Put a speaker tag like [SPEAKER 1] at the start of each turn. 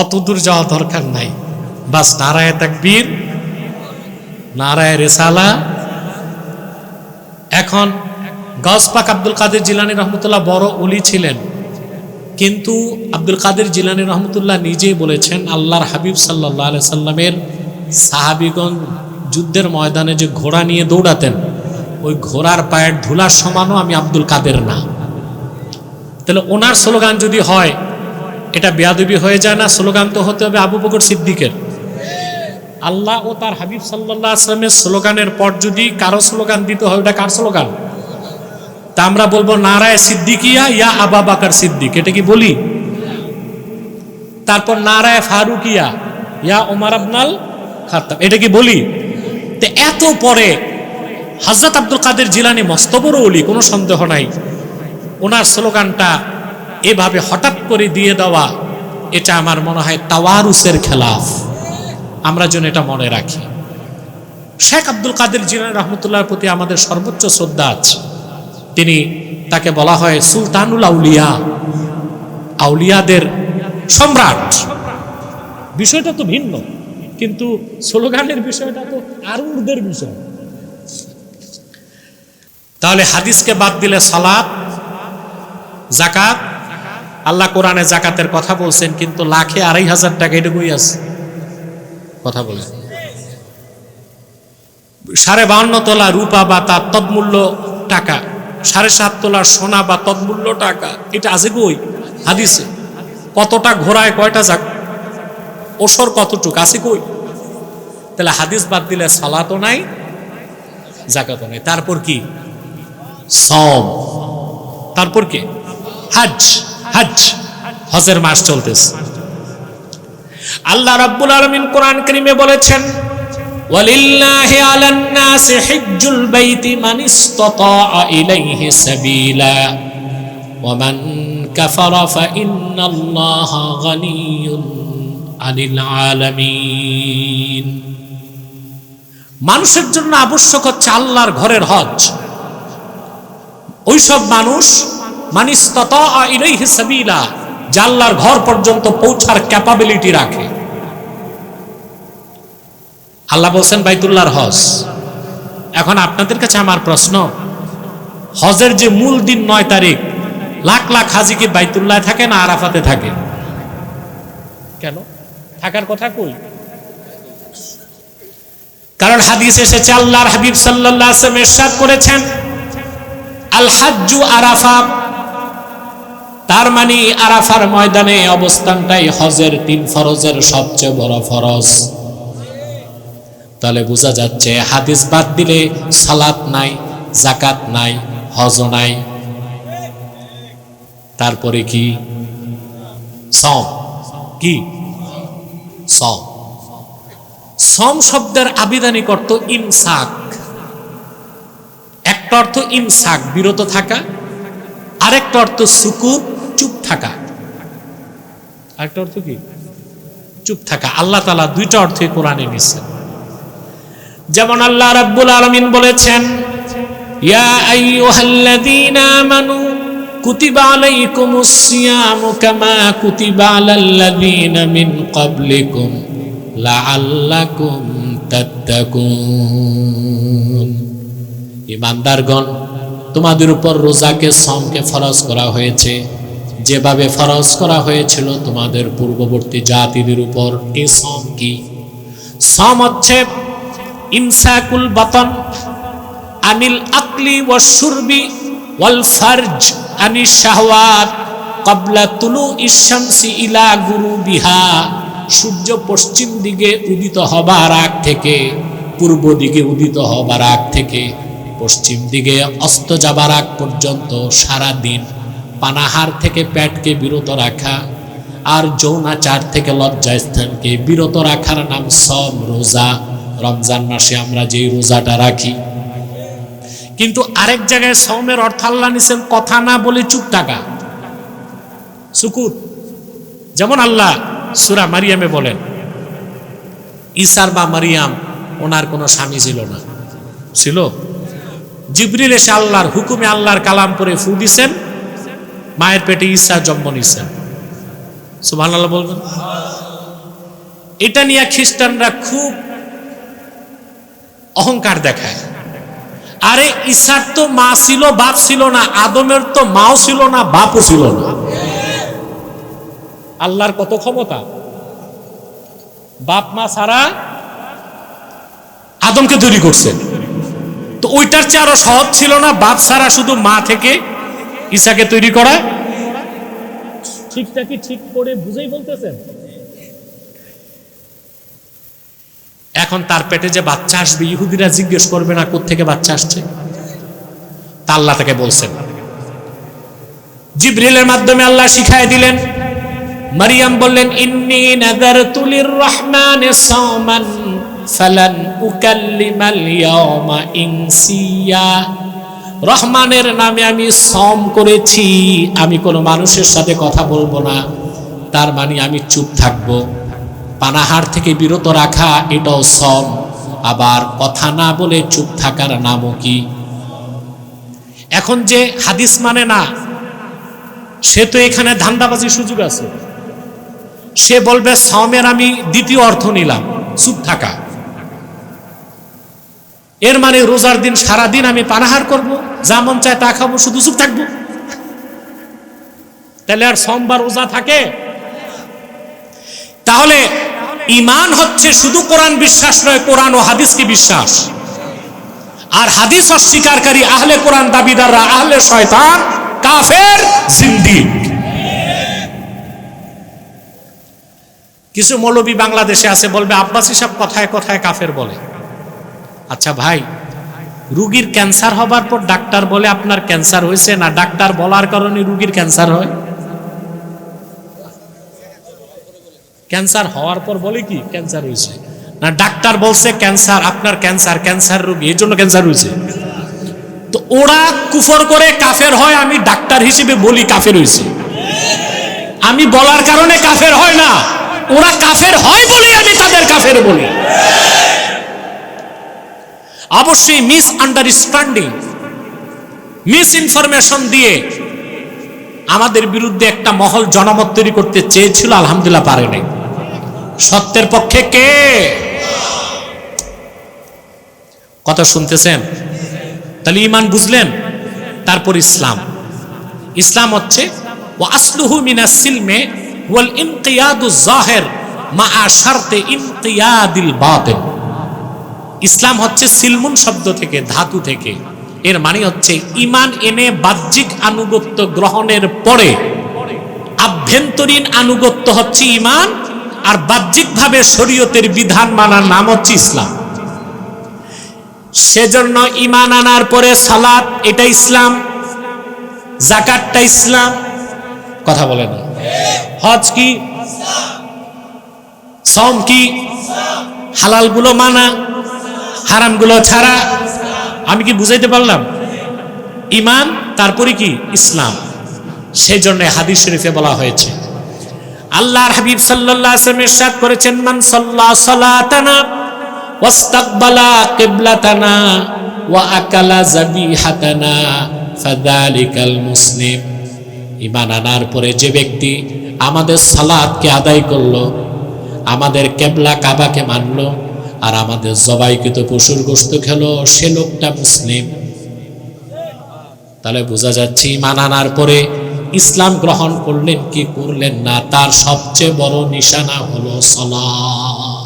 [SPEAKER 1] অত দূর যাওয়া দরকার নাই। বাস নারায় তাকবীর, নারায় রেসালা। এখন গসপাক আব্দুল কাদের জিলানি রহমতুল্লাহ বড় উলি ছিলেন। কিন্তু আব্দুল কাদের জিলানি রহমতুল্লাহ নিজেই বলেছেন, আল্লাহর হাবিব সাল্লাহ সাল্লামের সাহাবিগণ যুদ্ধের ময়দানে যে ঘোড়া নিয়ে দৌড়াতেন, ওই ঘোড়ার পায়ের ধুলার সমানও আমি আব্দুল কাদের না। তাহলে ওনার স্লোগান যদি হয়, এটা বেয়াদবি হয়ে যায় না? স্লোগান তো হতে হবে আবু বকর সিদ্দিকের। আল্লাহ ও তার হাবিব সাল্লাহ আসলামের স্লোগানের পর যদি কারও স্লোগান দিতে হয়, ওটা কার স্লোগান? তা আমরা বলব নারায় সিদ্দিকিয়া ইয়া আবা বাকার সিদ্দিক। এটা কি বলি? তারপর নারায় ফারুকিয়া ইয়া ওমার আবনাল খাত্তাব। এটা কি বলি? তো এত পরে হজরত আব্দুল কাদের জিলানি মস্ত বড় কোনো সন্দেহ নাই। ওনার স্লোগানটা এভাবে হঠাৎ করে দিয়ে দেওয়া, এটা আমার মনে হয় তাওয়ারুসের খেলাফ। আমরা যেন এটা মনে রাখি। শেখ আব্দুল কাদের জিলানি রহমতুল্লাহর প্রতি আমাদের সর্বোচ্চ শ্রদ্ধা আছে। তিনি তাকে বলা হয় সুলতানুল আউলিয়া। আউলিয়াদের সম্রাট। বিষয়টা তো ভিন্ন, কিন্তু স্লোগানের বিষয়টা তো আরুরদের বিষয়। তাহলে হাদিসকে বাদ দিলে সালাত জাকাত আল্লাহ কোরআনে জাকাতের কথা বলছেন, কিন্তু লাখে আড়াই হাজার টাকা এটুকুই আছে। কথা বলে সাড়ে বাহান্ন তোলা রূপা বা তার তদমূল্য টাকা। সাড়ে সাত তোলা সোনা বা তৎমূল্য টাকা, এটা আছে কই? হাদিসে। কতটা ঘোড়ায় কয়টা যাক ওসর কতটুক, আছে কই? তাহলে হাদিস বাদ দিলে সালাতও নাই জাকাতও নাই। তারপর কি? সম তারপর কি? হাজ হাজ হজের মাস চলতেছে। আল্লাহ রাব্বুল আলামিন কোরআন কারীমে বলেছেন ওয়ালিল্লাহি আলান নাসি হিজ্জুল বাইতি মান ইসতাতা ইলাইহি সাবিলা। ওয়ামান কাফারা ফাইন্নাল্লাহা গানিয়্যুন আনিল আলামিন। মানুষের জন্য আবশ্যক হচ্ছে আল্লাহর ঘরের হজ। ওইসব মানুষ মানিস্তত ইলাইহি সাবিলা, যা আল্লাহর ঘর পর্যন্ত পৌঁছার ক্যাপাবিলিটি রাখে। আল্লাহ বলছেন বাইতুল্লাহর হজ। এখন আপনাদের কাছে আমার প্রশ্ন, হজের যে মূল দিন নয় তারিখ, লাখ লাখ হাজি কি বাইতুল্লাহ থাকে না আরাফাতে থাকে কেন? থাকার কথা কই? কারণ হাদিস এসেছে, আল্লাহর হাবিব ওয়াসাল্লাম ইরশাদ করেছেন, আল আরাফা। তার মানে আরাফার ময়দানে অবস্থানটাই হজের তিন ফরজের সবচেয়ে বড় ফরজ। তাহলে বোঝা যাচ্ছে হাদিস বাদ দিলে সালাত নাই জাকাত নাই, হজ নাই। তারপরে কি? সম কি? সম সম শব্দের আবিধানিক অর্থ ইমসাক। একটা অর্থ ইমসাক, বিরত থাকা। আরেকটা অর্থ সুকুত চুপ থাকা। আরেকটা অর্থ কি? চুপ থাকা। আল্লাহ তালা দুইটা অর্থে কোরআনে নিচ্ছেন যেমন আল্লাহ রাব্বুল আলামিন বলেছেন, ইয়া কুতিবা মিন ইমানদারগণ, তোমাদের উপর রোজাকে সমকে ফরজ করা হয়েছে। যেভাবে ফরজ করা হয়েছিল, তোমাদের পূর্ববর্তী জাতিদের উপর এই সম কি? সম হচ্ছে ইমসাকুল বাতন, আনিল আকলি ওয়াশুরবি ওয়াল ফারজ আনি শাহওয়াত কাবলা তুলু ইশামসি ইলা গুরু বিহা সূর্য পশ্চিম দিকে উদিত হবার আগ থেকে, পূর্ব দিকে উদিত হবার আগ থেকে, পশ্চিম দিকে অস্ত যাবার আগ পর্যন্ত সারা দিন পানাহার থেকে পেটকে বিরত রাখা আর যৌনাচার থেকে লজ্জাস্থানকে বিরত রাখার নাম সম রোজা। রমজান মাসে আমরা যেই রোজাটা রাখি। কিন্তু আরেক জায়গায় সমের অর্থ আল্লাহ নিছেন কথা না বলে চুপ থাকা। সুকুত। যেমন আল্লাহ সুরা মারিয়ামে বলেন ইসার বা মারিয়াম ওনার কোনো স্বামী ছিল না। ছিল? জিবরিল এসে আল্লাহর হুকুমে আল্লাহর কালাম করে ফু দিছেন, মায়ের পেটে ঈসা জন্ম নিছেন। সুবহানাল্লাহ বলবেন? এটা নিয়ে খ্রিস্টানরা খুব অহংকার দেখায়। আরে ঈশার তো মা ছিল, বাপ ছিল না, আদমের তো মাও ছিল না, বাপও ছিল না। আল্লাহর কত ক্ষমতা? বাপ, মা ছাড়া আদমকে তৈরি করছেন তো ওইটার চেয়ে আরও সহজ ছিল না, বাপ ছাড়া শুধু মা থেকে ঈশাকে তৈরি করা? ঠিকটা কি ঠিক করে বুঝেই বলতেছেন? এখন তার পেটে যে বাচ্চা আসবে, ইহুদিরা জিজ্ঞেস করবে না থেকে বাচ্চা আসছে। তা আল্লাহ তাকে বলছেন। জিব্রিলের মাধ্যমে আল্লাহ শিখায় দিলেন, মারিয়াম বললেন, ইন্নি নাদারতু লিররহমানি সাওমান, ফালান উকাল্লিমাল ইয়াওমা ইনসিয়া। রহমানের নামে আমি সম করেছি, আমি কোনো মানুষের সাথে কথা বলব না, তার মানে আমি চুপ থাকব। পানাহার থেকে বিরত রাখা এটাও সম আবার কথা না বলে চুপ থাকার নামও কি? এখন যে হাদিস মানে না, সে তো এখানে ধান্দাবাজির সুযোগ আছে। সে বলবে সমের আমি দ্বিতীয় অর্থ নিলাম, চুপ থাকা। এর মানে রোজার দিন সারা দিন আমি পানাহার করব, যা মন চায় তা খাব, শুধু চুপ থাকব। তাহলে আর সোমবার রোজা থাকে? তাহলে ইমান হচ্ছে শুধু কোরআন বিশ্বাস নয়, কোরআন ও হাদিসকে বিশ্বাস। আর হাদিস অস্বীকারী আহলে কোরআন দাবিদাররা আহলে শয়তান, কাফের, জিন্দিক। কিছু মৌলবী বাংলাদেশে আছে, বলবে, আব্বাসী সব কথায় কথায় কাফের বলে। আচ্ছা ভাই, রুগীর ক্যান্সার হবার পর ডাক্তার বলে আপনার ক্যান্সার হয়েছে না? ডাক্তার বলার কারণে রুগীর ক্যান্সার হয়? ক্যান্সার হওয়ার পর বলে কি, ক্যান্সার হয়েছে। না, ডাক্তার বলছে ক্যান্সার, আপনার ক্যান্সার ক্যান্সার রোগী, এই জন্য ক্যান্সার হয়েছে। তো ওরা কুফর করে কাফের হয়, আমি ডাক্তার হিসেবে বলি কাফের হয়েছে। আমি বলার কারণে কাফের হয় না। ওরা কাফের হয় বলে আমি তাদের কাফের বলি। অবশ্যই মিস আন্ডারস্ট্যান্ডিং মিস ইনফরমেশন দিয়ে আমাদের বিরুদ্ধে একটা মহল জনমত তৈরি করতে চেয়েছিল, আলহামদুলিল্লাহ পারে নাই। সত্যের পক্ষে কে? কথা শুনতেছেন? তাহলে ইমান বুঝলেন? তারপর ইসলাম। ইসলাম হচ্ছে ও আসলুহু মিনাস সিলমে ওয়াল ইনকিয়াদু জাহির মা শারতে ইনকিয়াদিল বাতিন ইসলাম হচ্ছে সিলমুন শব্দ থেকে, ধাতু থেকে। এর মানে হচ্ছে ইমান এনে বাহ্যিক আনুগত্য গ্রহণের পরে আভ্যন্তরীণ আনুগত্য হচ্ছে ইমান আর বাহ্যিকভাবে শরীয়তের বিধান মানার নাম হচ্ছে ইসলাম। সেজন্য ইমান আনার পরে সালাত, এটা ইসলাম জাকাতটা ইসলাম। কথা বলে না হজ কি? সম কি? হালালগুলো মানা, হারামগুলো ছাড়া। আমি কি বুঝাইতে পারলাম? ইমান তারপরে কি? ইসলাম। সেই জন্য হাদিস শরীফে বলা হয়েছে। আল্লাহর হাবিব সাল্লাল্লাহু আলাইহি ইরশাদ করেছেন, মান সাল্লা সালাতানা ওয়াস্তাকবালা কিবলাতানা ওয়া আকালা যাবিহাতানা ফাযালিকাল মুসলিম। ঈমান আনার পরে যে ব্যক্তি আমাদের সালাতকে আদায় করল, আমাদের কেবলা কাবাকে মানলো আর আমাদের জবাইকৃত পশুর গোস্ত খেলো, সে লোকটা মুসলিম। তাহলে বোঝা যাচ্ছে ঈমান আনার পরে ইসলাম গ্রহণ করলেন কি করলেন না? তার সবচেয়ে বড় নিশানা হলো সলাৎ